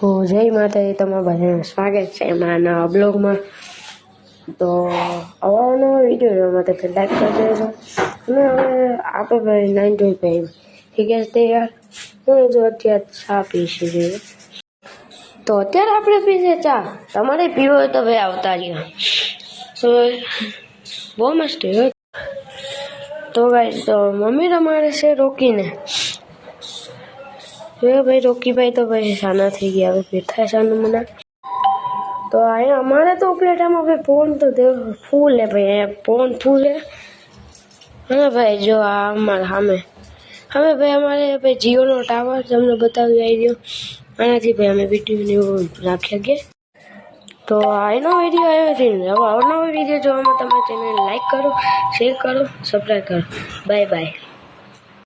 જય માતાજી, તમારા બધાનું સ્વાગત છે એમાં નવા બ્લોગમાં. તો અવારનવાર વીડિયો જોવા માટે તો લાઈક કરી દેજો. અને હવે આપણે ભાઈ નાઇન ટુ ફાઈવ ઠીક છે તે યાર હું જો અત્યારે ચા પીશી જોઈએ. તો અત્યારે આપણે પીશે ચા. તમારે પીવો હોય તો ભાઈ આવતા રહ્યો તો બહુ મસ્ત તો ભાઈ તો મમ્મી તમારે છે રોકીને. હવે ભાઈ, રોકીભાઈ તો ભાઈ શાના થઈ ગયા. હવે બેઠા શાનું મને. તો અહીંયા અમારે તો ઉપલેટામાં ભાઈ ફોન તો ફૂલ હે ભાઈ ફોન ફૂલ હે. હા ભાઈ, જો આ અમારા સામે. હવે ભાઈ, અમારે ભાઈ જીઓનો ટાવર તમને બતાવી આવી ગયો આનાથી ભાઈ અમે વીડિયો રાખી શકીએ તો આનો વીડિયો આવ્યો છે. હવે અવનવો વીડિયો જોવામાં તમે ચેનલ લાઈક કરો શેર કરો સબસ્ક્રાઈબ કરો. Bye bye